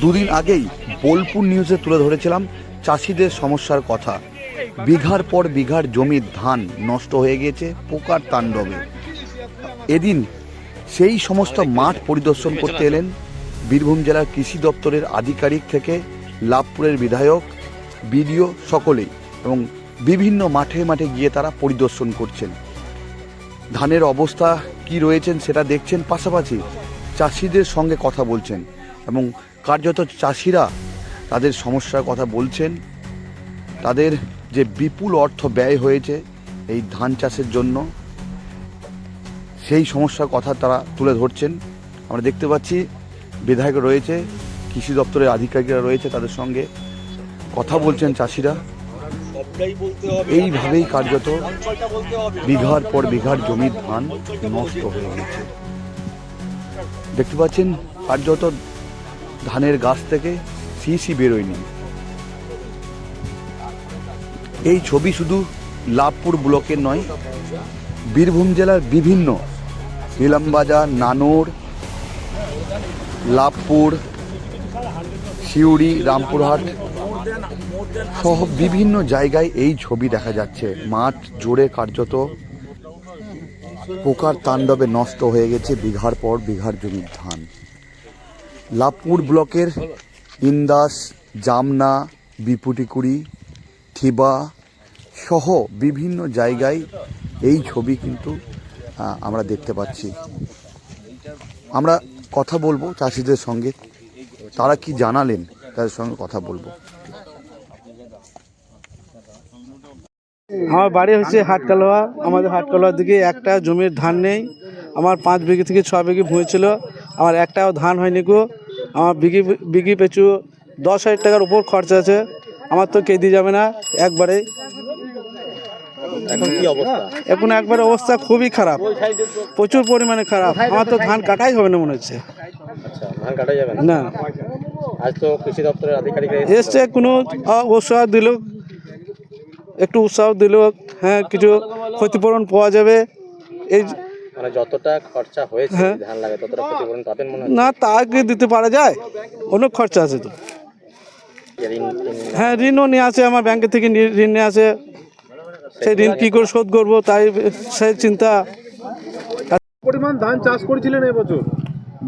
দুদিন আগেই বোলপুর নিউজে তুলে ধরেছিলাম চাষিদের সমস্যার কথা। বিঘার পর বিঘার জমির ধান নষ্ট হয়ে গিয়েছে পোকার তাণ্ডবে। এদিন সেই সমস্ত মাঠ পরিদর্শন করতে এলেন বীরভূম জেলার কৃষি দপ্তরের আধিকারিক থেকে লাভপুরের বিধায়ক, বিডিও সকলেই এবং বিভিন্ন মাঠে মাঠে গিয়ে তারা পরিদর্শন করছেন। ধানের অবস্থা কি রয়েছেন সেটা দেখছেন পাশাপাশি চাষিদের সঙ্গে কথা বলছেন এবং কার্যত চাষিরা তাদের সমস্যার কথা বলছেন। তাদের যে বিপুল অর্থ ব্যয় হয়েছে এই ধান চাষের জন্য সেই সমস্যার কথা তারা তুলে ধরছেন। আমরা দেখতে পাচ্ছি বিধায়ক রয়েছে কৃষি দপ্তরের আধিকারিকরা রয়েছে তাদের সঙ্গে। কথা বলছেন চাষিরা। এইভাবেই কার্যত বিঘার পর বিঘার জমির ধান নষ্ট হয়ে গেছে। দেখতে পাচ্ছেন কার্যত ধানের গাছ থেকে সিসি বেরোয়নি। এই ছবি শুধু লাভপুর ব্লকের নয়, বীরভূম জেলার বিভিন্ন ইলামবাজার, নানোর, লাভপুর, সিউড়ি, রামপুরহাট সহ বিভিন্ন জায়গায় এই ছবি দেখা যাচ্ছে। মাঠ জোরে কার্যত পোকার তাণ্ডবে নষ্ট হয়ে গেছে বিঘার পর বিঘার জমির ধান। লাভপুর ব্লকের ইন্দাস, জামনা, বিপুটিকুড়ি, থিবা সহ বিভিন্ন জায়গায় এই ছবি কিন্তু আমরা দেখতে পাচ্ছি। আমরা কথা বলব চাষিদের সঙ্গে। তারা কি জানালেন, তাদের সঙ্গে কথা বলব। আমার বাড়ি হচ্ছে হাটকালোয়া। আমাদের হাটকালোয়ার দিকে একটা জমির ধান নেই। আমার পাঁচ বিঘে থেকে ছ বিঘি ভুঁই ছিল। আমার একটাও ধান হয়নি গো। আমার বিঘি বিঘি পেছু দশ হাজার টাকার উপর খরচা আছে। আমার তো কেঁদে যাবে না একবারে। এখন কি অবস্থা? এখন একবারে অবস্থা খুবই খারাপ। প্রচুর পরিমাণে খারাপ। আমার তো ধান কাটাই হবে না মনে হচ্ছে। আচ্ছা ধান কাটা যাবে না? না। আজ তো কৃষি দপ্তরের আধিকারিকরা এসছে। কোনো উৎসাহ দিল একটু উৎসাহ দিল হ্যাঁ কিছু ক্ষতিপূরণ পাওয়া যাবে। এই মানে যতটা খরচা হয়েছে হ্যাঁ। ধান লাগে ততটা ক্ষতিপূরণ পাবেন মনে হয় না তা কি দিতে পারা যায়। অনেক খরচা আছে তো। হ্যাঁ ঋণও নিয়ে আসে আমার ব্যাংকের থেকে ঋণ নিয়ে আসে। সেই ঋণ কী করে শোধ করব তাই সেই চিন্তা। পরিমাণ ধান চাষ করেছিলেন এবছর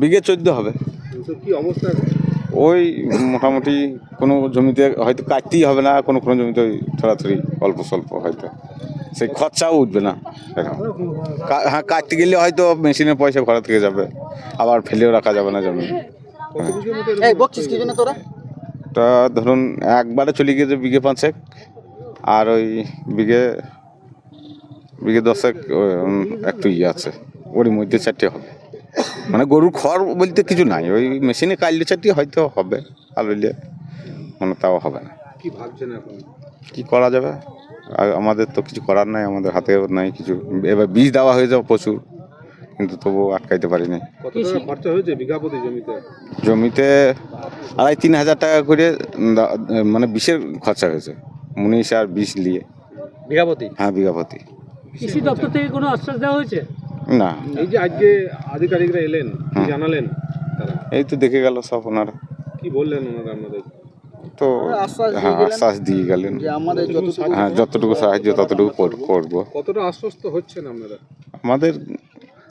বিঘে চোদ্দ হবে। কি অবস্থা? ওই মোটামুটি কোনো জমিতে হয়তো কাটতেই হবে না কোনো কোনো জমিতে ওই থোড়াথড়ি অল্প স্বল্প হয়তো। সেই খরচাও উঠবে না। কা- হ্যাঁ কাটতে গেলে হয়তো মেশিনের পয়সা ঘরে থেকে যাবে আবার ফেলেও রাখা যাবে না জমি। এরকম? তা ধরুন একবারে চলে গিয়েছে বিঘে পাঁচেক আর ওই বিঘে বিঘে দশেক একটু ইয়ে আছে ওর মধ্যে চারটে হবে। মানে গরুর খড় বলতে কিছু নাই ওই মেশিনে কাটলে চারটি হয়তো হবে আর হইলে মানে তাও হবে না। কি ভাবছেন এখন? কি করা যাবে? আর আমাদের তো কিছু করার নাই আমাদের হাতেও নাই কিছু। এবার বীজ দেওয়া হয়ে যাবে প্রচুর কিন্তু তবুও আটকাইতে পারিনি। কত খরচা হয়েছে বিঘা জমিতে? জমিতে আড়াই তিন হাজার টাকা করে মানে বিষের খরচা হয়েছে মুনিশ আর বিষ নিয়ে। বিঘাপতি হ্যাঁ বিঘাপতি কৃষি দপ্তর থেকে কোনো আশ্বাস দেওয়া হয়েছে? না। এই যে আজকে আধিকারিকরা এলেন জানালেন এই তো দেখে গেল সব ওনারা। কি বললেন ওনারা আপনাদের? তো হ্যাঁ আশ্বাস দিয়ে গেলেন। হ্যাঁ যতটুকু সাহায্য ততটুকু করব। কতটা আশ্বস্ত হচ্ছেন আপনারা? আমাদের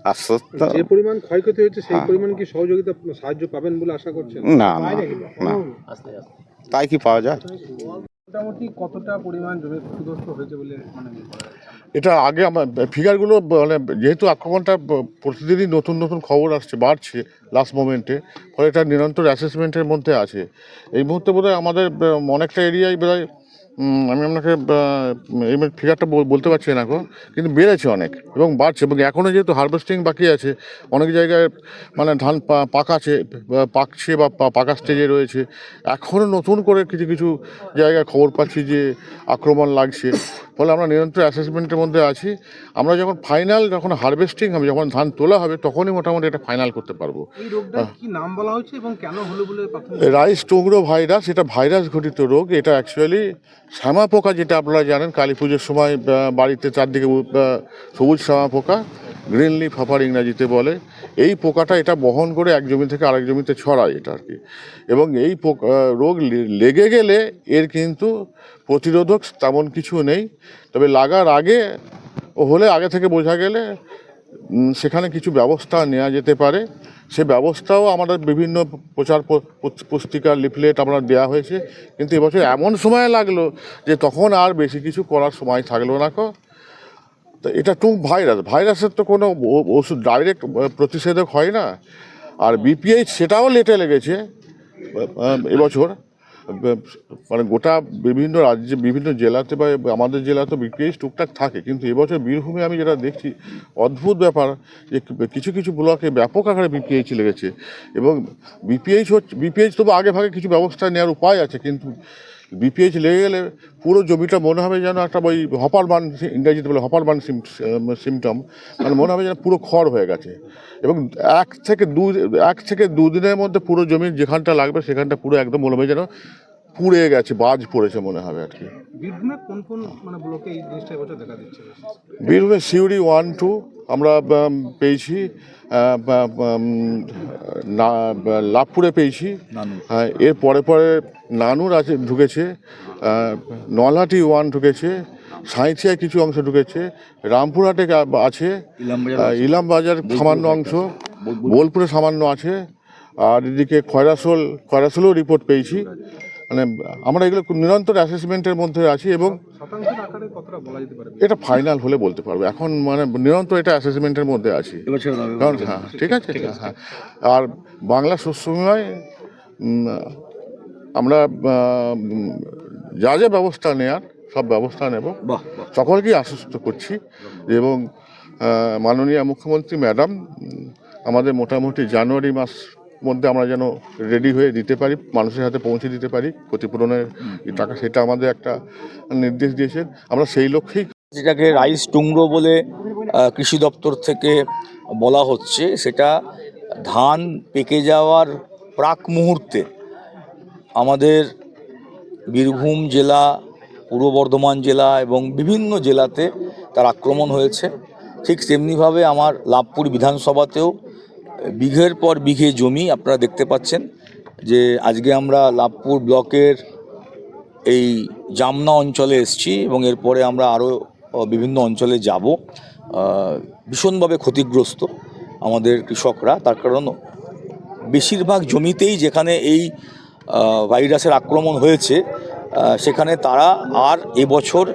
আশ্বস্ত যে পরিমাণ ক্ষয়ক্ষতি হয়েছে সেই হ্যাঁ। পরিমাণ কি সহযোগিতা সাহায্য পাবেন বলে আশা করছেন? না না না। তাই কি পাওয়া যায়? মোটামুটি কতটা পরিমাণ মানে এটা আগে আমার ফিগারগুলো মানে যেহেতু আক্রমণটা প্রতিদিনই নতুন নতুন খবর আসছে বাড়ছে লাস্ট মোমেন্টে ফলে এটা নিরন্তর অ্যাসেসমেন্টের মধ্যে আছে। এই মুহূর্তে বোধহয় আমাদের অনেকটা এরিয়ায় উম, আমি আপনাকে এই ফিগারটা বলতে পারছি না এখন কিন্তু বেড়েছে অনেক এবং বাড়ছে এবং এখনও যেহেতু হারভেস্টিং বাকি আছে, অনেক জায়গায় মানে ধান পাকাছে পাকছে বা পাকা স্টেজে রয়েছে, এখনও নতুন করে কিছু কিছু জায়গায় খবর পাচ্ছি যে আক্রমণ লাগছে। ফলে আমরা নিরন্তর অ্যাসেসমেন্টের মধ্যে আছি। আমরা যখন ফাইনাল যখন হারভেস্টিং হবে যখন ধান তোলা হবে তখনই মোটামুটি এটা ফাইনাল করতে পারব। এই রোগটা কি নাম বলা হয়েছে এবং কেন হলো বলে প্রাথমিক রাইস টুগরো ভাইরাস এটা ভাইরাস ঘটিত রোগ। এটা অ্যাকচুয়ালি শ্যামা পোকা যেটা আপনারা জানেন কালী পুজোর সময় বাড়িতে চারদিকে সবুজ শ্যামা পোকা গ্রিন লিফ হপার ইংরাজিতে বলে, এই পোকাটা এটা বহন করে এক জমি থেকে আরেক জমিতে ছড়ায় এটা আর কি। এবং এই রোগ লেগে গেলে এর কিন্তু প্রতিরোধক তেমন কিছু নেই। তবে লাগার আগে হলে আগে থেকে বোঝা গেলে সেখানে কিছু ব্যবস্থা নেওয়া যেতে পারে। সে ব্যবস্থাও আমাদের বিভিন্ন প্রচার প- প- পুস্তিকা, লিফলেট আমরা দেওয়া হয়েছে। কিন্তু এবছর এমন সময় লাগল যে তখন আর বেশি কিছু করার সময় থাকল না কো। তো এটা টু ভাইরাস, ভাইরাসের তো কোনো ওষুধ ডাইরেক্ট প্রতিষেধক হয় না। আর বিপিএইচ সেটাও লেটে লেগেছে এবছর। মানে গোটা বিভিন্ন রাজ্যে, বিভিন্ন জেলাতে বা আমাদের জেলাতে বিপিএইচ টুকটাক থাকে, কিন্তু এবছর বীরভূমে আমি যেটা দেখছি, অদ্ভুত ব্যাপার যে কিছু কিছু ব্লকে ব্যাপক আকারে বিপিএইচ লেগেছে। এবং বিপিএইচ হচ্ছে বিপিএইচ তবু আগে ভাগে কিছু ব্যবস্থা নেওয়ার উপায় আছে, কিন্তু বিপিএইচ লেগে গেলে পুরো জমিটা মনে হবে যেন একটা ওই হপার বান ইংরেজিতে বলে হপার বান সিমটম মানে মনে হবে যেন পুরো খড় হয়ে গেছে। এবং এক থেকে দু এক থেকে দুদিনের মধ্যে পুরো জমির যেখানটা লাগবে সেখানটা পুরো একদম মনে হবে যেন পুড়ে গেছে বাজ পড়েছে মনে হবে আর কি বীরভূমে কোন কোন মানে ব্লকে এই জিনিসটা এবছর দেখা দিচ্ছে বীরভূমে সিউড়ি ওয়ান টু আমরা পেয়েছি লাভপুরে পেয়েছি। হ্যাঁ এর পরে পরে নানুর আছে ঢুকেছে নলহাটি ওয়ান ঢুকেছে সাঁইথিয়ায় কিছু অংশ ঢুকেছে রামপুরহাটে আছে ইলামবাজার সামান্য অংশ বোলপুরে। সামান্য আছে আর এদিকে খয়রাসোল খয়রাসোলও রিপোর্ট পেয়েছি। মানে আমরা এগুলো নিরন্তর অ্যাসেসমেন্টের মধ্যে আছি এবং শতাংশের আকারে কতটা বলা যেতে পারে? এটা ফাইনাল হলে বলতে পারব। এখন মানে নিরন্তর এটা অ্যাসেসমেন্টের মধ্যে আছি। কারণ হ্যাঁ ঠিক আছে হ্যাঁ আর বাংলা শস্য বিমায় আমরা যা যা ব্যবস্থা নেয়ার সব ব্যবস্থা নেব। সকলকেই আশ্বস্ত করছি এবং মাননীয় মুখ্যমন্ত্রী ম্যাডাম আমাদের মোটামুটি জানুয়ারি মাস মধ্যে আমরা যেন রেডি হয়ে দিতে পারি মানুষের হাতে পৌঁছে দিতে পারি ক্ষতিপূরণের টাকা সেটা আমাদের একটা নির্দেশ দিয়েছেন। আমরা সেই লক্ষ্যেই যেটাকে রাইস টুংরো বলে কৃষি দপ্তর থেকে বলা হচ্ছে সেটা ধান পেকে যাওয়ার প্রাক মুহূর্তে আমাদের বীরভূম জেলা পূর্ব বর্ধমান জেলা এবং বিভিন্ন জেলাতে তার আক্রমণ হয়েছে। ঠিক তেমনিভাবে আমার লাভপুর বিধানসভাতেও বিঘের পর বিঘে জমি আপনারা দেখতে পাচ্ছেন যে আজকে আমরা লাভপুর ব্লকের এই জামনা অঞ্চলে এসেছি এবং এরপরে আমরা আরও বিভিন্ন অঞ্চলে যাব। ভীষণভাবে ক্ষতিগ্রস্ত আমাদের কৃষকরা। তার কারণ বেশিরভাগ জমিতেই যেখানে এই ভাইরাসের আক্রমণ হয়েছে সেখানে তারা আর এবছর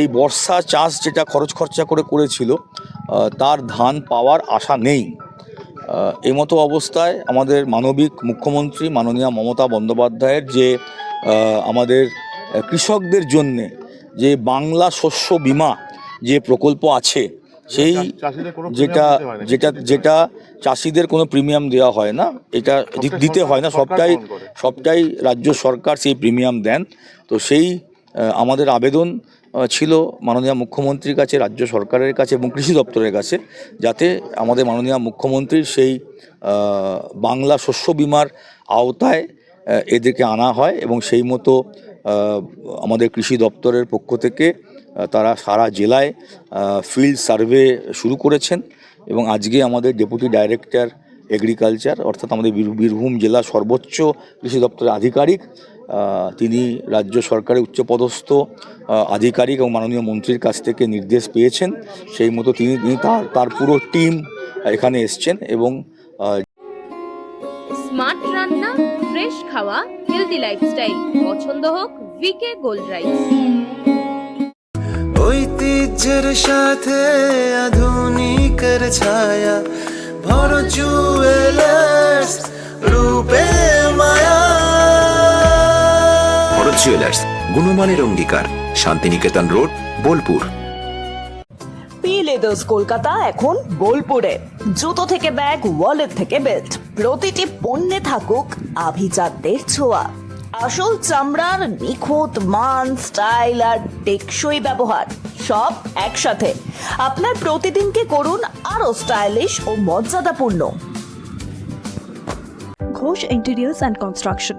এই বর্ষা চাষ যেটা খরচ খরচা করে করেছিল তার ধান পাওয়ার আশা নেই। আহ, এই মতো অবস্থায় আমাদের মানবিক মুখ্যমন্ত্রী মাননীয় মমতা বন্দ্যোপাধ্যায়ের যে আমাদের কৃষকদের জন্যে যে বাংলা শস্য বীমা যে প্রকল্প আছে সেই যেটা। যেটা যেটা চাষিদের কোনো প্রিমিয়াম দেওয়া হয় না এটা দিতে হয় না সবটাই সবটাই রাজ্য সরকার সেই প্রিমিয়াম দেন তো সেই আমাদের আবেদন ছিল মাননীয় মুখ্যমন্ত্রীর কাছে, রাজ্য সরকারের কাছে এবং কৃষি দপ্তরের কাছে, যাতে আমাদের মাননীয় মুখ্যমন্ত্রীর সেই বাংলা শস্য বিমার আওতায় এদেরকে আনা হয় এবং সেই মতো আমাদের কৃষি দপ্তরের পক্ষ থেকে তারা সারা জেলায় ফিল্ড সার্ভে শুরু করেছেন এবং আজকে আমাদের ডেপুটি ডাইরেক্টর এগ্রিকালচার, অর্থাৎ আমাদের বীরভূম জেলা সর্বোচ্চ কৃষি দপ্তরের আধিকারিক তিনি রাজ্য সরকারের উচ্চপদস্থ আধিকারিক এবং মাননীয় মন্ত্রীর কাছ থেকে নির্দেশ পেয়েছেন। সেই মতো তিনি তিনি তার তার পুরো টিম এখানে এসছেন এবং স্মার্ট রান্না ফ্রেশ খাওয়া হেলদি লাইফস্টাইল পছন্দ হোক ভিকে গোল্ড রাইস ঐতিহ্যের সাথে আধুনিকের ছায়া ভর জুয়েলার্স জুয়েলার্স গুণমানের অঙ্গীকার, শান্তিনিকেতন রোড, বোলপুর। লেদার্স কলকাতা, এখন বোলপুরে। জুতো থেকে ব্যাগ ওয়ালেট থেকে বেল্ট প্রতিটি পণ্যে থাকুক আভিজাতদের ছোঁয়া। আসল চামড়ার নিখুঁত মান স্টাইল আর টেকসই ব্যবহার, সব একসাথে। আপনার প্রতিদিনকে করুন আরও স্টাইলিশ ও মর্যাদাপূর্ণ। ঘোষ ইন্টেরিয়ার্স অ্যান্ড কনস্ট্রাকশন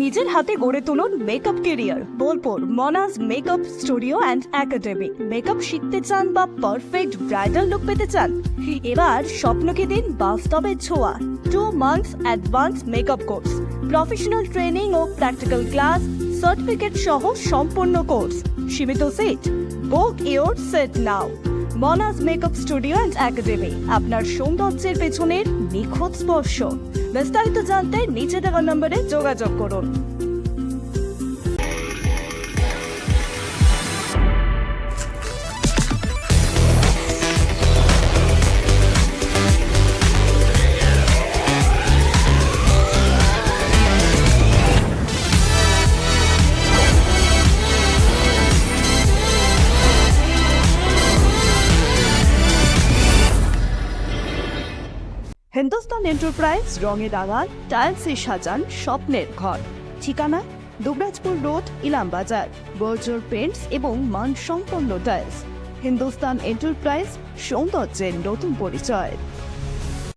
নিজের হাতে গড়ে তুলুন makeup career Bolpur Monaj makeup studio and academy makeup শিখতে চান বা পারফেক্ট ব্রাইডাল লুক পেতে চান? এবার স্বপ্নকে দিন বাস্তবের ছোঁয়া। Two months advance makeup course professional training ও প্র্যাকটিক্যাল ক্লাস সার্টিফিকেট সহ সম্পূর্ণ কোর্স সীমিত seat book your seat now Monaj makeup studio and academy আপনার সৌন্দর্যের পেছনের নিখুঁত স্পর্শ। বিস্তারিত জানতে নিচে দেওয়া নম্বরে যোগাযোগ করুন। হিন্দুস্তান এন্টারপ্রাইজ রঙে রাঙান টাইলসে সাজান স্বপ্নের ঘর। ঠিকানা, Dubrajpur road Ilambazar Berger paints এবং মানসম্পন্ন টাইলস হিন্দুস্তান এন্টারপ্রাইজ সৌন্দর্যের নতুন পরিচয়।